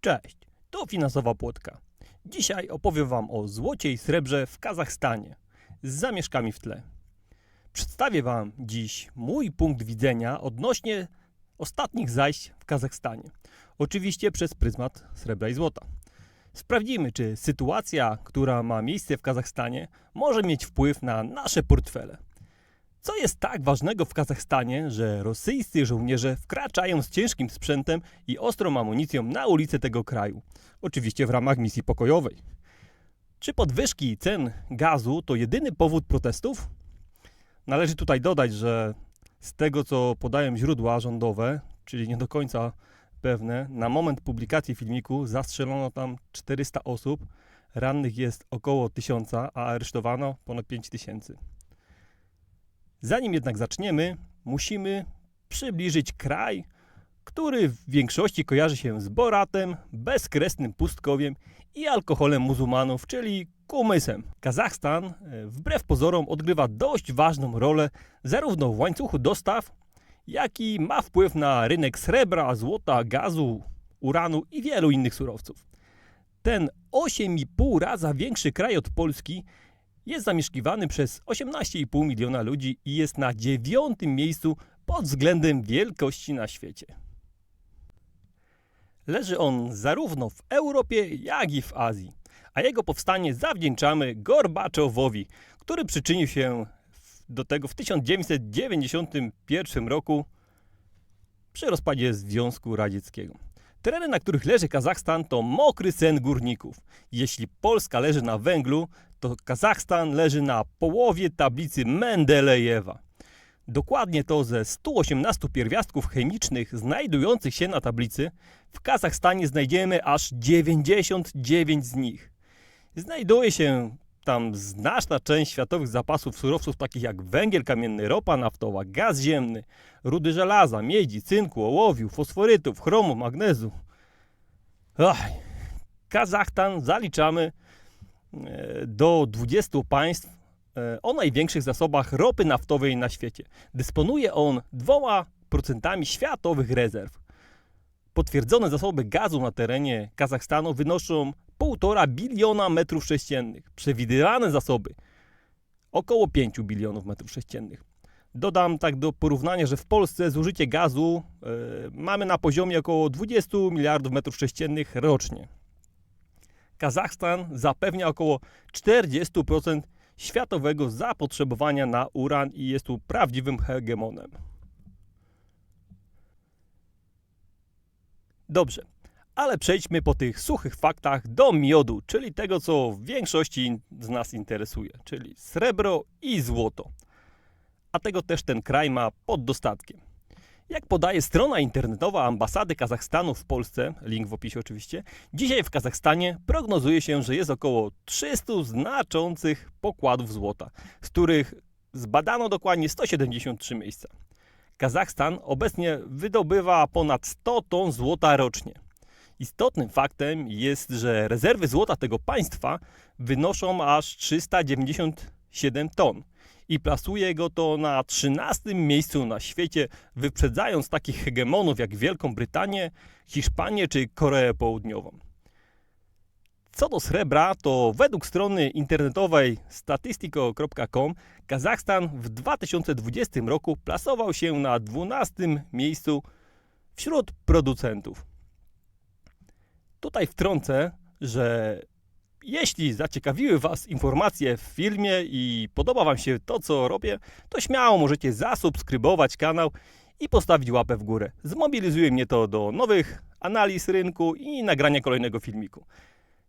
Cześć, to Finansowa Płotka. Dzisiaj opowiem Wam o złocie i srebrze w Kazachstanie z zamieszkami w tle. Przedstawię Wam dziś mój punkt widzenia odnośnie ostatnich zajść w Kazachstanie. Oczywiście przez pryzmat srebra i złota. Sprawdzimy, czy sytuacja, która ma miejsce w Kazachstanie, może mieć wpływ na nasze portfele. Co jest tak ważnego w Kazachstanie, że rosyjscy żołnierze wkraczają z ciężkim sprzętem i ostrą amunicją na ulice tego kraju? Oczywiście w ramach misji pokojowej. Czy podwyżki cen gazu to jedyny powód protestów? Należy tutaj dodać, że z tego co podają źródła rządowe, czyli nie do końca pewne, na moment publikacji filmiku zastrzelono tam 400 osób, rannych jest około 1000, a aresztowano ponad 5000. Zanim jednak zaczniemy, musimy przybliżyć kraj, który w większości kojarzy się z Boratem, bezkresnym pustkowiem i alkoholem muzułmanów, czyli kumysem. Kazachstan, e, wbrew pozorom, odgrywa dość ważną rolę zarówno w łańcuchu dostaw, jak i ma wpływ na rynek srebra, złota, gazu, uranu i wielu innych surowców. Ten 8,5 raza większy kraj od Polski jest zamieszkiwany przez 18,5 miliona ludzi i jest na dziewiątym miejscu pod względem wielkości na świecie. Leży on zarówno w Europie, jak i w Azji, a jego powstanie zawdzięczamy Gorbaczowowi, który przyczynił się do tego w 1991 roku przy rozpadzie Związku Radzieckiego. Tereny, na których leży Kazachstan, to mokry sen górników. Jeśli Polska leży na węglu, to Kazachstan leży na połowie tablicy Mendelejewa. Dokładnie to ze 118 pierwiastków chemicznych znajdujących się na tablicy, w Kazachstanie znajdziemy aż 99 z nich. Znajduje się tam znaczna część światowych zapasów surowców takich jak węgiel kamienny, ropa naftowa, gaz ziemny, rudy żelaza, miedzi, cynku, ołowiu, fosforytów, chromu, magnezu. Ach, Kazachstan zaliczamy do 20 państw e, o największych zasobach ropy naftowej na świecie. Dysponuje on 2% światowych rezerw. Potwierdzone zasoby gazu na terenie Kazachstanu wynoszą 1,5 biliona metrów sześciennych. Przewidywane zasoby około 5 bilionów metrów sześciennych. Dodam tak do porównania, że w Polsce zużycie gazu e, mamy na poziomie około 20 miliardów metrów sześciennych rocznie. Kazachstan zapewnia około 40% światowego zapotrzebowania na uran i jest tu prawdziwym hegemonem. Dobrze, ale przejdźmy po tych suchych faktach do miodu, czyli tego, co w większości z nas interesuje, czyli srebro i złoto. A tego też ten kraj ma pod dostatkiem. Jak podaje strona internetowa ambasady Kazachstanu w Polsce, link w opisie oczywiście, dzisiaj w Kazachstanie prognozuje się, że jest około 300 znaczących pokładów złota, z których zbadano dokładnie 173 miejsca. Kazachstan obecnie wydobywa ponad 100 ton złota rocznie. Istotnym faktem jest, że rezerwy złota tego państwa wynoszą aż 397 ton i plasuje go to na 13 miejscu na świecie, wyprzedzając takich hegemonów jak Wielką Brytanię, Hiszpanię czy Koreę Południową. Co do srebra, to według strony internetowej statystico.com Kazachstan w 2020 roku plasował się na 12 miejscu wśród producentów. Tutaj wtrącę, że jeśli zaciekawiły Was informacje w filmie i podoba Wam się to, co robię, to śmiało możecie zasubskrybować kanał i postawić łapę w górę. Zmobilizuje mnie to do nowych analiz rynku i nagrania kolejnego filmiku.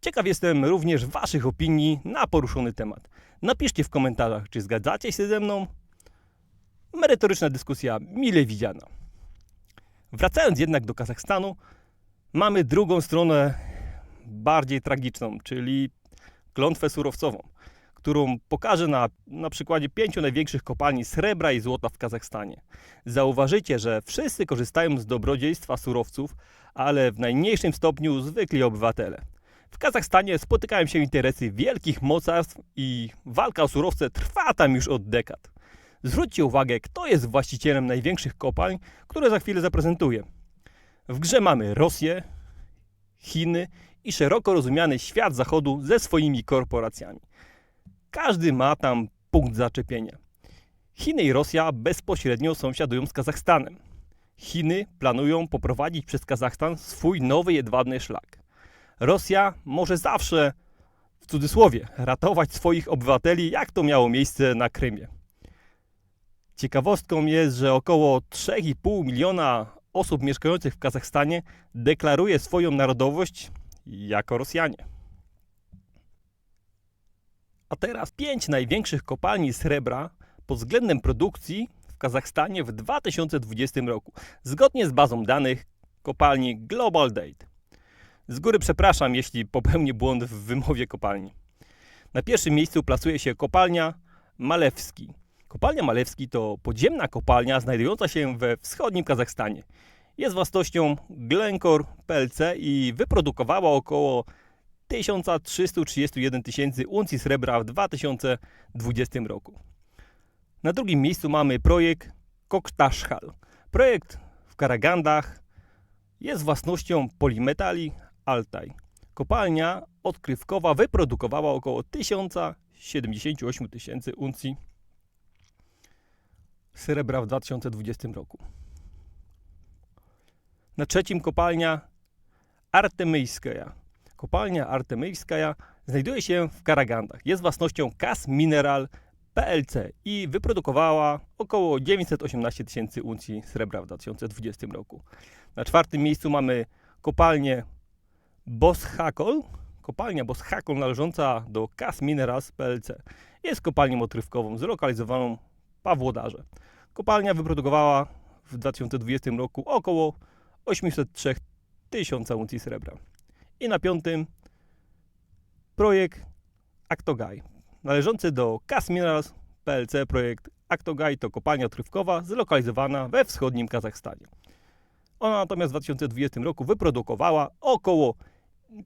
Ciekaw jestem również Waszych opinii na poruszony temat. Napiszcie w komentarzach, czy zgadzacie się ze mną. Merytoryczna dyskusja mile widziana. Wracając jednak do Kazachstanu, mamy drugą stronę bardziej tragiczną, czyli klątwę surowcową, którą pokażę na, na przykładzie pięciu największych kopalni srebra i złota w Kazachstanie. Zauważycie, że wszyscy korzystają z dobrodziejstwa surowców, ale w najmniejszym stopniu zwykli obywatele. W Kazachstanie spotykają się interesy wielkich mocarstw i walka o surowce trwa tam już od dekad. Zwróćcie uwagę, kto jest właścicielem największych kopalń, które za chwilę zaprezentuję. W grze mamy Rosję, Chiny i szeroko rozumiany świat zachodu ze swoimi korporacjami. Każdy ma tam punkt zaczepienia. Chiny i Rosja bezpośrednio sąsiadują z Kazachstanem. Chiny planują poprowadzić przez Kazachstan swój nowy jedwabny szlak. Rosja może zawsze, w cudzysłowie, ratować swoich obywateli, jak to miało miejsce na Krymie. Ciekawostką jest, że około 3,5 miliona osób mieszkających w Kazachstanie deklaruje swoją narodowość jako Rosjanie. A teraz pięć największych kopalni srebra pod względem produkcji w Kazachstanie w 2020 roku, zgodnie z bazą danych kopalni Global Date. Z góry przepraszam, jeśli popełnię błąd w wymowie kopalni. Na pierwszym miejscu plasuje się kopalnia Malewski. Kopalnia Malewski to podziemna kopalnia znajdująca się we wschodnim Kazachstanie. Jest własnością Glencore PLC i wyprodukowała około 1331 tysięcy uncji srebra w 2020 roku. Na drugim miejscu mamy projekt Koktaszhal. Projekt w Karagandach jest własnością Polimetali Altaj. Kopalnia odkrywkowa wyprodukowała około 1078 tysięcy uncji srebra w 2020 roku. Na trzecim kopalnia Artemyjskaja. Kopalnia Artemyjskaja znajduje się w Karagandach. Jest własnością Kas Mineral PLC i wyprodukowała około 918 tysięcy uncji srebra w 2020 roku. Na czwartym miejscu mamy kopalnię Boshakol. Kopalnia Boshakol należąca do Kas Minerals PLC. Jest kopalnią odkrywkową zlokalizowaną w Pawłodarze. Kopalnia wyprodukowała w 2020 roku około 803 tysiąca uncji srebra. I na piątym projekt Actogaj. Należący do Kas Minerals PLC projekt Actogaj to kopalnia odkrywkowa zlokalizowana we wschodnim Kazachstanie. Ona natomiast w 2020 roku wyprodukowała około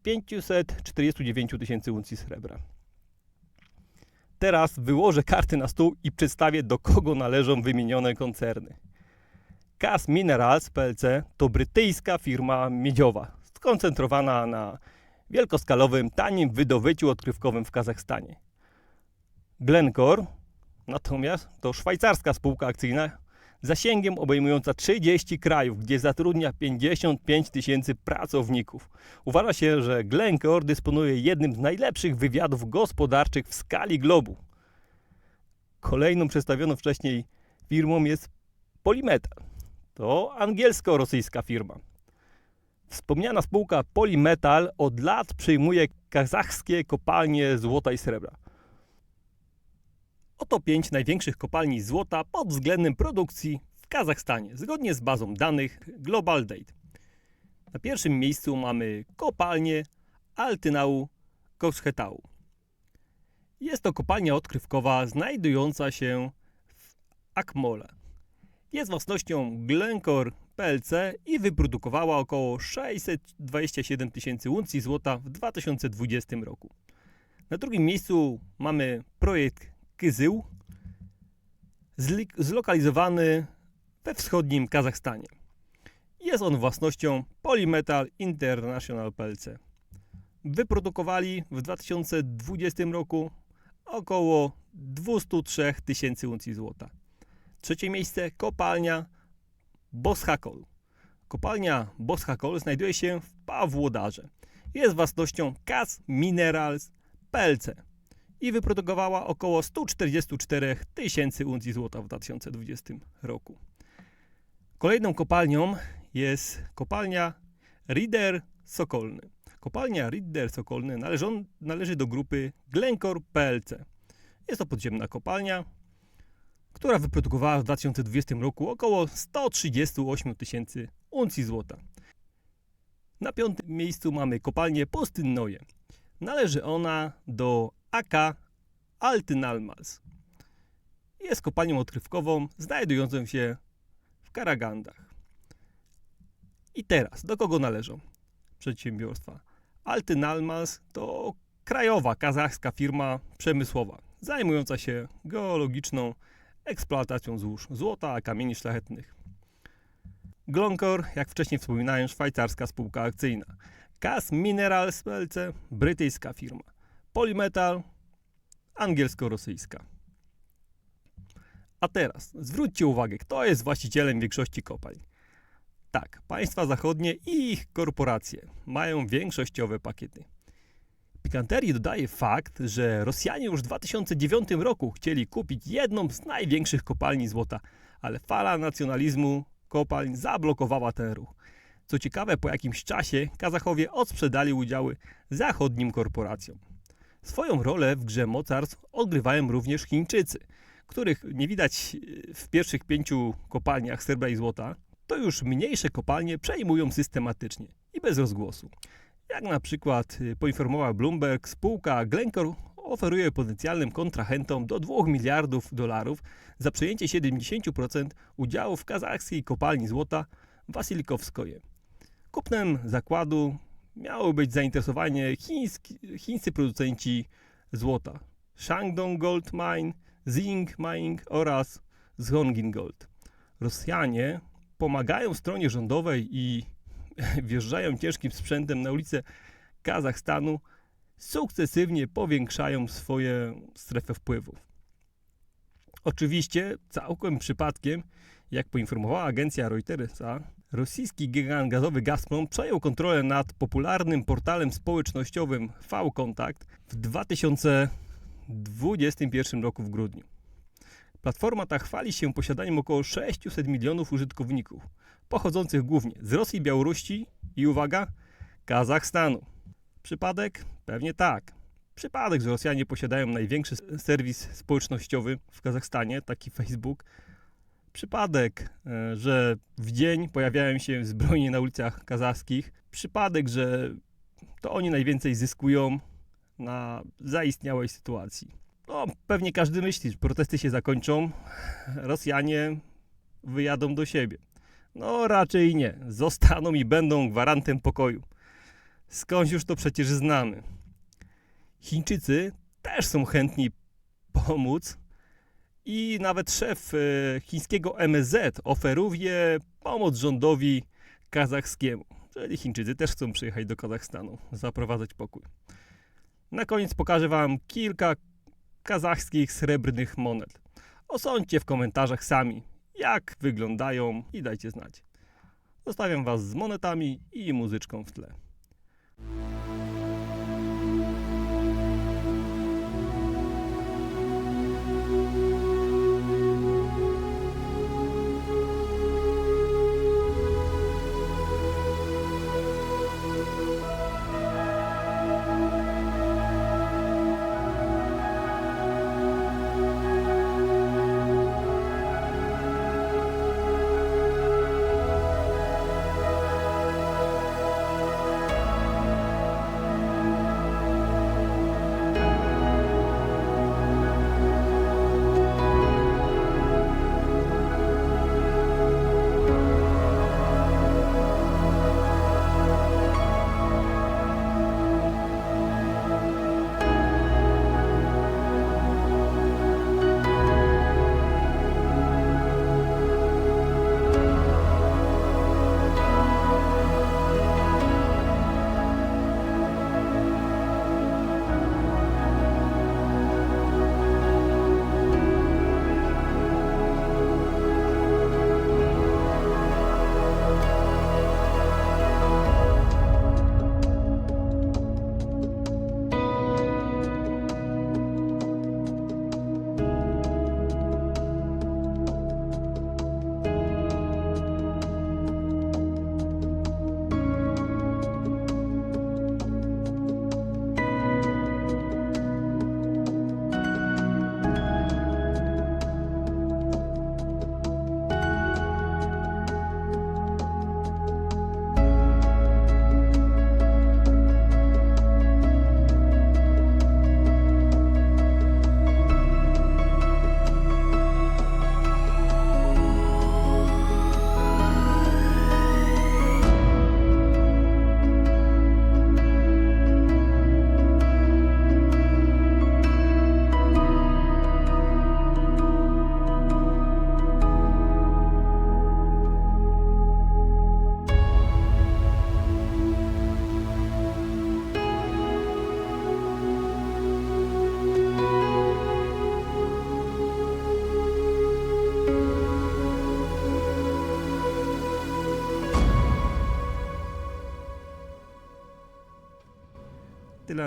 549 tysięcy uncji srebra. Teraz wyłożę karty na stół i przedstawię, do kogo należą wymienione koncerny. Cas Minerals PLC to brytyjska firma miedziowa, skoncentrowana na wielkoskalowym, tanim wydobyciu odkrywkowym w Kazachstanie. Glencore natomiast to szwajcarska spółka akcyjna zasięgiem obejmująca 30 krajów, gdzie zatrudnia 55 tysięcy pracowników. Uważa się, że Glencore dysponuje jednym z najlepszych wywiadów gospodarczych w skali globu. Kolejną przedstawioną wcześniej firmą jest Polymetal. To angielsko-rosyjska firma. Wspomniana spółka Polymetal od lat przejmuje kazachskie kopalnie złota i srebra. Oto pięć największych kopalni złota pod względem produkcji w Kazachstanie, zgodnie z bazą danych Global Date. Na pierwszym miejscu mamy kopalnię Altynau Koszhetau. Jest to kopalnia odkrywkowa znajdująca się w Akmole. Jest własnością Glencore PLC i wyprodukowała około 627 tysięcy uncji złota w 2020 roku. Na drugim miejscu mamy projekt Kyzył, zlokalizowany we wschodnim Kazachstanie. Jest on własnością Polymetal International PLC. Wyprodukowali w 2020 roku około 203 tysięcy uncji złota. Trzecie miejsce kopalnia Boshakol. Kopalnia Boshakol znajduje się w Pawłodarze. Jest własnością Kas Minerals PLC i wyprodukowała około 144 tysięcy uncji złota w 2020 roku. Kolejną kopalnią jest kopalnia Rieder Sokolny. Kopalnia Rieder Sokolny należy do grupy Glencore PLC. Jest to podziemna kopalnia, która wyprodukowała w 2020 roku około 138 tysięcy uncji złota. Na piątym miejscu mamy kopalnię Postynnoje. Należy ona do AK Altynalmaz. Jest kopalnią odkrywkową znajdującą się w Karagandach. I teraz, do kogo należą przedsiębiorstwa? Altynalmaz to krajowa kazachska firma przemysłowa zajmująca się geologiczną eksploatacją złóż złota, a kamieni szlachetnych. Glencore, jak wcześniej wspominałem, szwajcarska spółka akcyjna. Cas Minerals PLC, brytyjska firma. Polymetal, angielsko-rosyjska. A teraz zwróćcie uwagę, kto jest właścicielem większości kopalń. Tak, państwa zachodnie i ich korporacje mają większościowe pakiety. Pikanterii dodaje fakt, że Rosjanie już w 2009 roku chcieli kupić jedną z największych kopalni złota, ale fala nacjonalizmu kopalń zablokowała ten ruch. Co ciekawe, po jakimś czasie Kazachowie odsprzedali udziały zachodnim korporacjom. Swoją rolę w grze mocarstw odgrywają również Chińczycy, których nie widać e, w pierwszych pięciu kopalniach srebra i złota, to już mniejsze kopalnie przejmują systematycznie i bez rozgłosu. Jak na przykład y, poinformował Bloomberg, spółka Glencore oferuje potencjalnym kontrahentom do 2 miliardów dolarów za przejęcie 70% udziałów w kazachskiej kopalni złota Wasilikowskoje. Kupnem zakładu miało być zainteresowanie chiński, chińscy producenci złota Shandong Gold Mine, Zing Mining oraz Zhongin Gold. Rosjanie pomagają stronie rządowej i wjeżdżają ciężkim sprzętem na ulicę Kazachstanu, sukcesywnie powiększają swoje strefę wpływów. Oczywiście, całkiem przypadkiem, jak poinformowała agencja Reutersa, rosyjski gigant gazowy Gazprom przejął kontrolę nad popularnym portalem społecznościowym V-Kontakt w 2021 roku w grudniu. Platforma ta chwali się posiadaniem około 600 milionów użytkowników, pochodzących głównie z Rosji, Białorusi i uwaga, Kazachstanu. Przypadek? Pewnie tak. Przypadek, że Rosjanie posiadają największy serwis społecznościowy w Kazachstanie, taki Facebook. Przypadek, e, że w dzień pojawiają się zbrojnie na ulicach kazachskich. Przypadek, że to oni najwięcej zyskują na zaistniałej sytuacji. No, pewnie każdy myśli, że protesty się zakończą, Rosjanie wyjadą do siebie. No, raczej nie. Zostaną i będą gwarantem pokoju. Skądś już to przecież znamy. Chińczycy też są chętni pomóc i nawet szef e, chińskiego MSZ oferuje pomoc rządowi kazachskiemu. Czyli Chińczycy też chcą przyjechać do Kazachstanu, zaprowadzać pokój. Na koniec pokażę Wam kilka kazachskich srebrnych monet. Osądźcie w komentarzach sami, jak wyglądają i dajcie znać. Zostawiam Was z monetami i muzyczką w tle.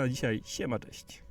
Na dzisiaj. Siema, cześć.